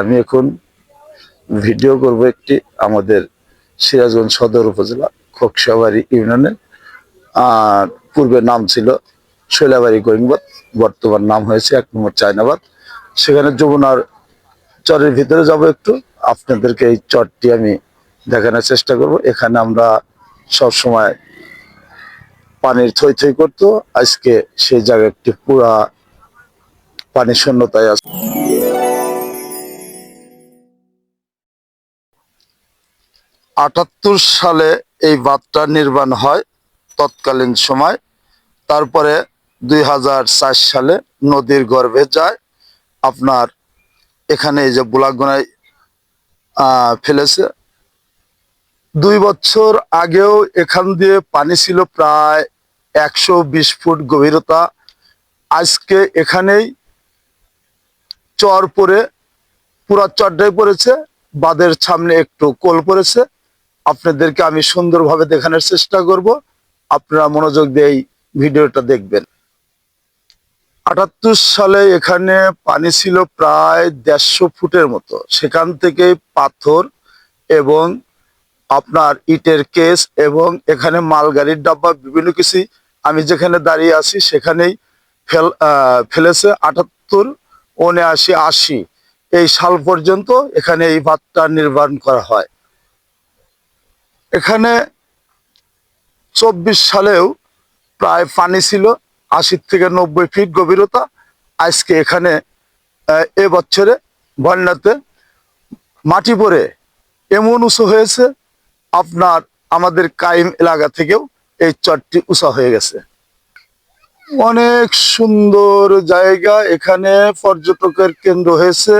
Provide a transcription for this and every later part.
আমি এখন ভিডিও করব একটি আমাদের সিরাজগঞ্জ সদর উপজেলা খোকসাবাড়ি ইউনিয়নের আর পূর্বে নাম ছিল শৈলাবাড়ি গোয়িংবাদ বর্তমান নাম হয়েছে এক নম্বর চায়নাবাদ। সেখানে যমুনার চরের ভিতরে যাব একটু। আপনাদেরকে এই চরটি আমি দেখানোর চেষ্টা করব। এখানে আমরা সব সময় পানির থই থই করতো। আজকে সেই জায়গা একটি পুরা পানি শূন্যতায় আছে। আটাত্তর সালে এই বাঁধটা নির্মাণ হয় তৎকালীন সময়। তারপরে দুই হাজার চার সালে নদীর গর্ভে যায়। আপনার এখানে এই যে বুলাগোনায় ফেলেছে। দুই বছর আগেও এখান দিয়ে পানি ছিল প্রায় একশো বিশ ফুট গভীরতা। আজকে এখানেই চর পরে পুরা চরটাই পড়েছে, বাঁধের সামনে একটু কোল পড়েছে। আপনাদেরকে আমি সুন্দরভাবে দেখানোর চেষ্টা করব। আপনারা মনোযোগ দিয়ে এই ভিডিওটা দেখবেন। আটাত্তর সালে এখানে পানি ছিল প্রায় দেড়শো ফুটের মতো। সেখান থেকে পাথর এবং আপনার ইটের কেস এবং এখানে মালগাড়ির ডাব্বা, বিভিন্ন কিছু আমি যেখানে দাঁড়িয়ে আছি সেখানেই ফেল ফেলেছে আটাত্তর, উনআশি, আশি। এই সাল পর্যন্ত এখানে এই ভাতটা নির্মাণ করা হয়। এখানে চব্বিশ সালেও প্রায় পানি ছিল আশি থেকে নব্বই ফিট গভীরতা। আজকে এখানে এ বছরে বন্যাতে মাটি পড়ে। এমন উঁচু হয়েছে, আপনার আমাদের কাইম এলাকা থেকেও এই চরটি উঁচা হয়ে গেছে। অনেক সুন্দর জায়গা এখানে পর্যটকের কেন্দ্র হয়েছে।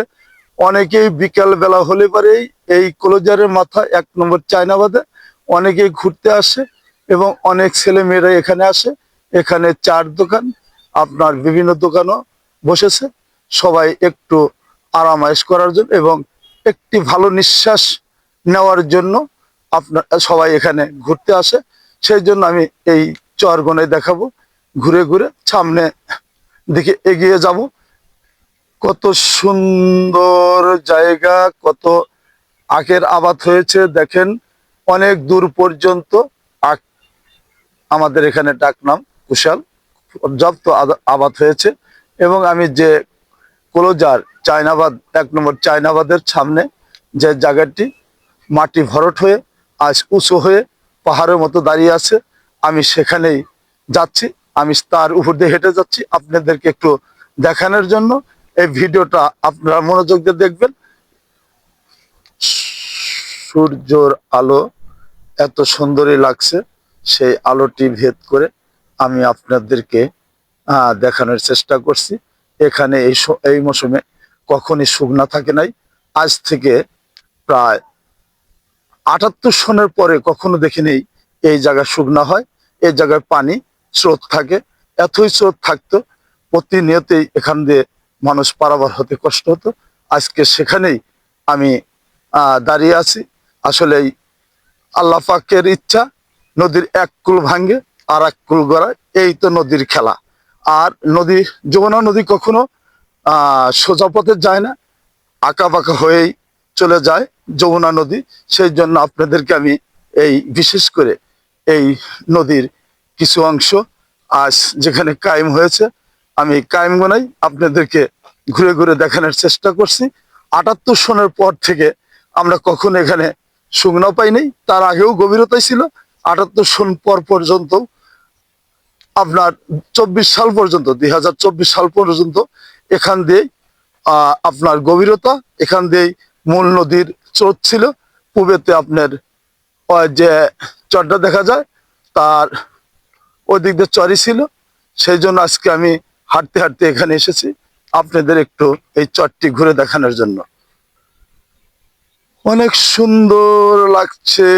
অনেকেই বিকাল বেলা হলে পরেই এই কলোজারের মাথা এক নম্বর চায়নাবাদে। অনেকেই ঘুরতে আসে এবং অনেক ছেলে মেয়েরা এখানে আসে। এখানে চার দোকান, আপনার বিভিন্ন দোকানও বসেছে। সবাই একটু আরামায়েশ করার জন্য এবং একটি ভালো নিঃশ্বাস নেওয়ার জন্য আপনার, সবাই এখানে ঘুরতে আসে। সেই জন্য আমি এই চরগনে দেখাবো। ঘুরে ঘুরে সামনে দিকে এগিয়ে যাব। কত সুন্দর জায়গা, কত আখের আবাদ হয়েছে, দেখেন। অনেক দূর পর্যন্ত আমাদের এখানে ডাকনাম কুশাল। পর্যাপ্ত আবাদ হয়েছে এবং আমি যে কলোজার চায়নাবাদ, এক নম্বর চায়নাবাদের সামনে যে জায়গাটি মাটি ভরট হয়ে আজ উঁচু হয়ে পাহাড়ের মতো দাঁড়িয়ে আছে, আমি সেখানেই যাচ্ছি। আমি তার উপর দিয়ে হেঁটে যাচ্ছি। আপনাদেরকে একটু দেখানোর জন্য এই ভিডিওটা আপনারা মনোযোগ দিয়ে দেখবেন। সূর্যর আলো এত সুন্দরই লাগছে, সেই আলোটি ভেদ করে আমি আপনাদেরকে দেখানোর চেষ্টা করছি। এখানে এই এই মৌসুমে কখনই শুকনা থাকে নাই। আজ থেকে প্রায় আটাত্তর সনের পরে কখনো দেখিনি এই জায়গা শুকনা হয়, এই জায়গায় পানি স্রোত থাকে। এতই স্রোত থাকতো, প্রতিনিয়তই এখান দিয়ে মানুষ পারাবার হতে কষ্ট হতো। আজকে সেখানেই আমি দাঁড়িয়ে আছি। আসলে এই আল্লাহ পাকের ইচ্ছা নদীর এক কুল ভাঙ্গে আর এক কুল গড়ায়। এই তো নদীর খেলা। আর নদী যমুনা নদী কখনো সোজা পথে যায় না আঁকা বাঁকা হয়েই চলে যায় যমুনা নদী। সেই জন্য আপনাদেরকে আমি এই বিশেষ করে এই নদীর কিছু অংশ আজ যেখানে কায়েম হয়েছে, আমি কায়েম গোনাই আপনাদেরকে ঘুরে ঘুরে দেখানোর চেষ্টা করছি। আটাত্তর সনের পর থেকে আমরা কখন এখানে শুকনো পাইনি তার আগেও গভীরতাই ছিল। আটাত্তর সন পর পর্যন্ত আপনার চব্বিশ সাল পর্যন্ত, দুই হাজার চব্বিশ সাল পর্যন্ত এখান দিয়ে আপনার গভীরতা, এখান দিয়েই মূল নদীর স্রোত ছিল। পূবেতে আপনার যে চরটা দেখা যায়, তার ওই দিক দিয়ে চরি ছিল। সেই জন্য আজকে আমি হাঁটতে হাঁটতে এখানে এসেছি। আপনাদের একটু এই চরটি ঘুরে দেখানোর জন্য। অনেক সুন্দর লাগছে,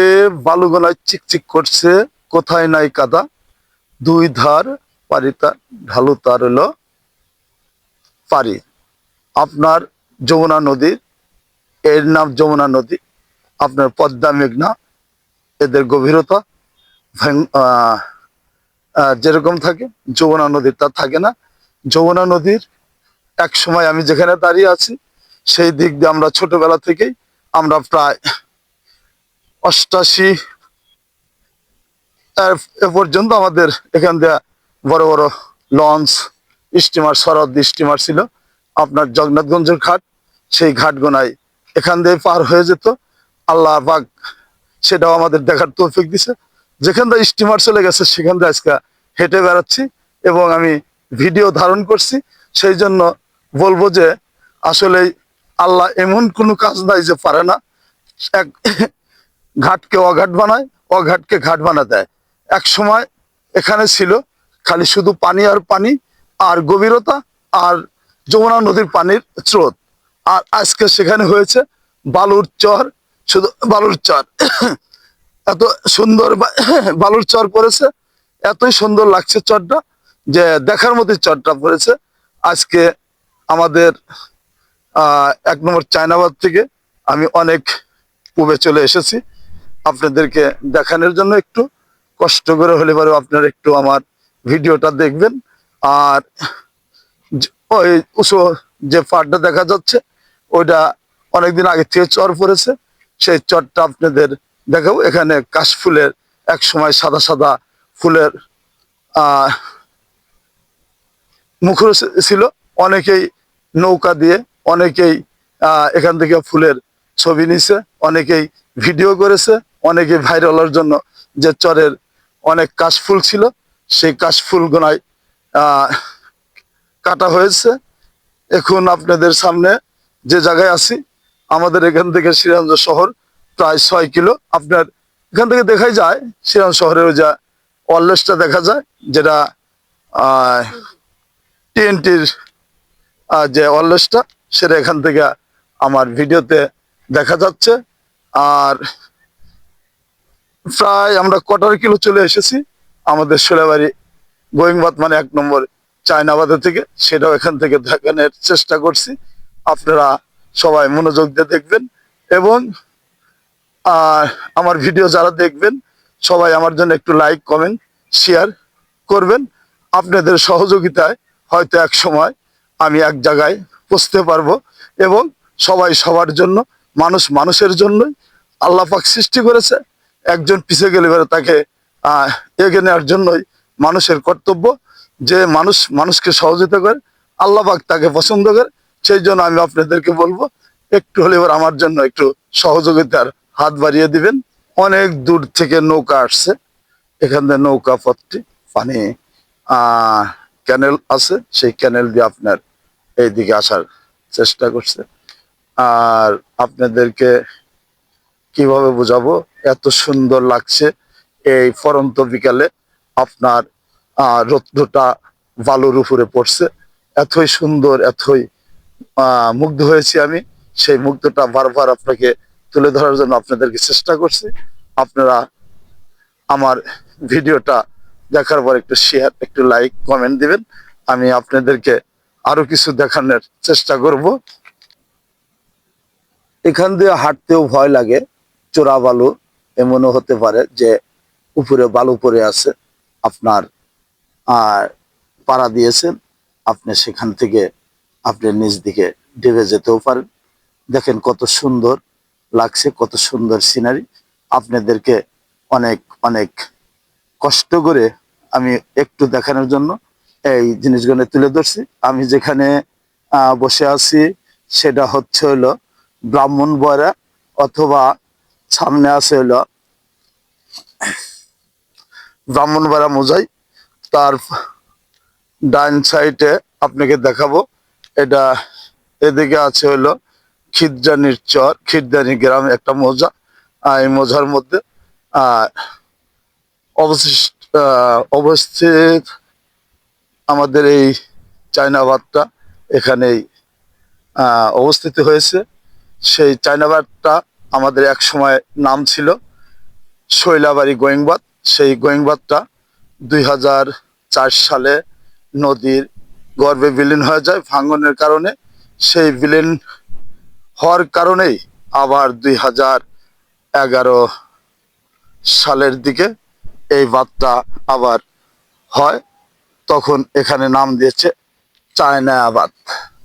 বালুগোনায় চিকচিক করছে, কোথায় নাই কাদা। দুই ধার পারিতা ঢালু তার হলো পারি আপনার যমুনা নদীর এর নাম যমুনা নদী। আপনার পদ্মা মেঘনা, এদের গভীরতা যেরকম থাকে, যমুনা নদীর তা থাকে না। যমুনা নদীর এক সময় আমি যেখানে দাঁড়িয়ে আছি, সেই দিক দিয়ে আমরা ছোটবেলা থেকেই আমরা প্রায় অষ্টাশি পর্যন্ত আমাদের এখান দিয়ে বড় বড় লঞ্চ, স্টিমার শরৎ স্টিমার ছিল। আপনার জগন্নাথগঞ্জের ঘাট, সেই ঘাটগোনায় এখান দিয়ে পার হয়ে যেত। আল্লাহ পাক সেটাও আমাদের দেখার তৌফিক দিছে। যেখান দিয়ে স্টিমার চলে গেছে, সেখান দিয়ে আজকে হেঁটে বেড়াচ্ছি এবং আমি ভিডিও ধারণ করছি। সেই জন্য বলব যে আসলে আল্লাহ এমন কোনো কাজ নাই যে পারে না। এক ঘাটকে অঘাট বানায়, অঘাটকে ঘাট বানা দেয়। এক সময় এখানে ছিল খালি শুধু পানি আর পানি, আর গভীরতা, আর যমুনা নদীর পানির স্রোত। আর আজকে সেখানে হয়েছে বালুর চর, শুধু বালুর চর। এত সুন্দর বালুর চর পড়েছে, এতই সুন্দর লাগছে চরটা যে দেখার মতো চরটা পড়েছে। আজকে আমাদের এক নম্বর চায়নাবাদ থেকে আমি অনেক পূবে চলে এসেছি। আপনাদেরকে দেখানোর জন্য একটু কষ্ট করে হলে পরে আপনারা একটু আমার ভিডিওটা দেখবেন। আর ওই উঁচু যে পাড়টা দেখা যাচ্ছে, ওইটা অনেকদিন আগে থেকে চর পড়েছে। সেই চরটা আপনাদের দেখাবো। এখানে কাশফুলের এক সময় সাদা সাদা ফুলের মুখর ছিল। অনেকেই নৌকা দিয়ে অনেকেই এখান থেকে ফুলের ছবি নিছে, অনেকেই ভিডিও করেছে অনেকে ভাইরালের জন্য যে চরের অনেক কাশফুল ছিল, সেই কাশফুল গোনায় কাটা হয়েছে। এখন আপনাদের সামনে যে জায়গায় আছি, আমাদের এখান থেকে শ্রীরামজ শহর, প্রায় ছয় কিলো। আপনার এখান থেকে দেখাই যায় শ্রীরাম শহরের যা অললেসটা দেখা যায়, যেটা টিএনটির যে অললেসটা সেটা এখান থেকে আমার ভিডিওতে দেখা যাচ্ছে। আর প্রায় আমরা কটার কিলো চলে এসেছি আমাদের সোলাবাড়ি গোয়িংবাদ মানে এক নম্বর চায়নাবাদে থেকে। সেটাও এখান থেকে দেখানোর চেষ্টা করছি। আপনারা সবাই মনোযোগ দিয়ে দেখবেন এবং, আর আমার ভিডিও যারা দেখবেন, সবাই আমার জন্য একটু লাইক কমেন্ট শেয়ার করবেন। আপনাদের সহযোগিতায় হয়তো এক সময় আমি এক জায়গায় পৌঁছতে পারব এবং সবাই সবার জন্য, মানুষ মানুষের জন্যই আল্লাহ পাক সৃষ্টি করেছে। একজন পিছিয়ে গেলে এবারে তাকে এগিয়ে নেওয়ার জন্যই মানুষের কর্তব্য। যে মানুষ মানুষকে সহযোগিতা করে, আল্লাহ পাক তাকে পছন্দ করে, সেই জন্য আমি আপনাদেরকে বলব, একটু হলে এবার আমার জন্য একটু সহযোগিতার হাত বাড়িয়ে দিবেন। অনেক দূর থেকে নৌকা আসছে, এখান থেকে নৌকা পথটি, পানি ক্যানেল আছে, সেই ক্যানেল দিয়ে আপনার এইদিকে আসার চেষ্টা করছে। আর আপনাদেরকে কীভাবে বোঝাবো? এত সুন্দর লাগছে এই ফরন্ত বিকালে আপনার রৌদ্রটা বালুর উপরে পড়ছে। এতই সুন্দর, এতই মুগ্ধ হয়েছি আমি। সেই মুগ্ধটা বারবার আপনাকে তুলে ধরার জন্য আপনাদেরকে চেষ্টা করছি। আপনারা আমার ভিডিওটা দেখার পর একটু শেয়ার একটু লাইক কমেন্ট দিবেন। আমি আপনাদেরকে আরও কিছু দেখানোর চেষ্টা করব। এখান দিয়ে হাঁটতেও ভয় লাগে, চোরা বালু, এমনও হতে পারে যে উপরে বালু পড়ে আছে, আপনার আর পাড়া দিয়েছেন, আপনি সেখান থেকে আপনি নিজ দিকে ডেবে যেতেও পারেন। দেখেন কত সুন্দর লাগছে, কত সুন্দর সিনারি আপনাদেরকে অনেক অনেক কষ্ট করে আমি একটু দেখানোর জন্য এই জিনিসগুলো তুলে ধরছি। আমি যেখানে বসে আছি, সেটা হচ্ছে হলো ব্রাহ্মণ বয়রা অথবা সামনে আছে হলো ব্রাহ্মণ বয়রা মোজাই। তার ডাইন সাইডে আপনাকে দেখাবো। এটা এদিকে আছে হলো খিদজানির চর, খিদজানি গ্রাম একটা মোজা। আর এই মোজার মধ্যে আহ অবশিষ্ট অবস্থিত আমাদের এই চায়নাবাদটা এখানেই আহ, অবস্থিত হয়েছে। সেই চায়নাবাদটা আমাদের এক সময় নাম ছিল শৈলাবাড়ি গোয়িংবাদ। সেই গোয়িংবাদটা দুই হাজার সালে নদীর গর্ভে বিলীন হয়ে যায় ভাঙনের কারণে। সেই বিলীন হওয়ার কারণেই আবার দুই হাজার এগারো সালের দিকে এই বাদটা আবার হয়। তখন এখানে নাম দিয়েছে চায়নাবাদ।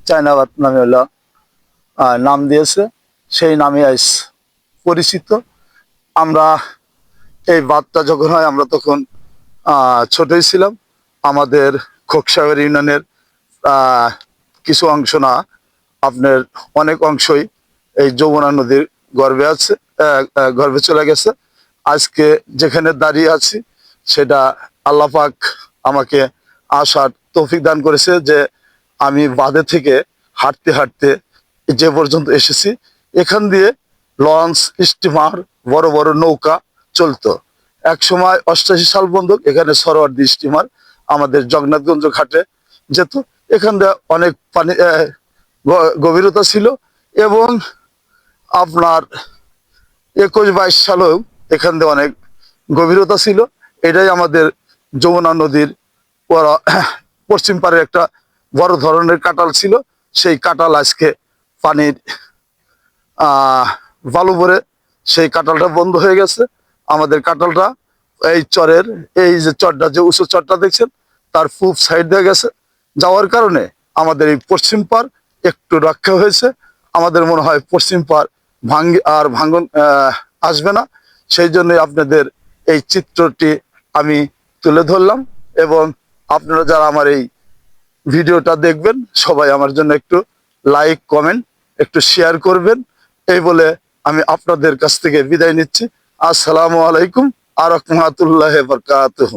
চায়নাবাদ নামে হলো নাম দিয়েছে। সেই নামে আইস পরিচিত। আমরা এই বাদটা যখন হয় আমরা তখন ছোটই ছিলাম। আমাদের খোকসাগর ইউনিয়নের কিছু অংশ না আপনার অনেক অংশই এই যমুনা নদীর গর্বে আছে আহ, চলে গেছে। আজকে যেখানে দাঁড়িয়ে আছি সেটা আল্লাহ পাক আমাকে আসার তৌফিক দান করেছে যে আমি বাদে থেকে হাঁটতে হাঁটতে যে পর্যন্ত এসেছি, এখান দিয়ে লঞ্চ, স্টিমার, বড় বড় নৌকা চলতো। এক সময় অষ্টাশি সাল বন্ধক, এখানে সরোয়ার্দি স্টিমার আমাদের জগন্নাথগঞ্জ ঘাটে যেত। এখান দিয়ে অনেক পানি গভীরতা ছিল এবং আপনার একুশ বাইশ সালেও এখান দিয়ে অনেক গভীরতা ছিল। এটাই আমাদের যমুনা নদীর পশ্চিম পারে একটা বড় ধরনের কাটাল ছিল। সেই কাটাল আজকে পানির বালু ভরে সেই কাটালটা বন্ধ হয়ে গেছে। আমাদের কাটালটা এই চরের, এই যে চরটা, যে উঁচু চরটা দেখছেন, তার পূব সাইড দিয়ে গেছে। যাওয়ার কারণে আমাদের এই পশ্চিম পার একটু রক্ষা হয়েছে। আমাদের মনে হয় পশ্চিম পার ভাঙ্গি, আর ভাঙ্গন আসবে না। সেই জন্যই আপনাদের এই চিত্রটি আমি তুলে ধরলাম এবং আপনারা যারা আমার এই ভিডিওটা দেখবেন, সবাই আমার জন্য একটু লাইক, কমেন্ট, একটু শেয়ার করবেন। এই বলে আমি আপনাদের কাছ থেকে বিদায় নিচ্ছি। আসসালামু আলাইকুম আর রহমাতুল্লাহ বরকাতুহ।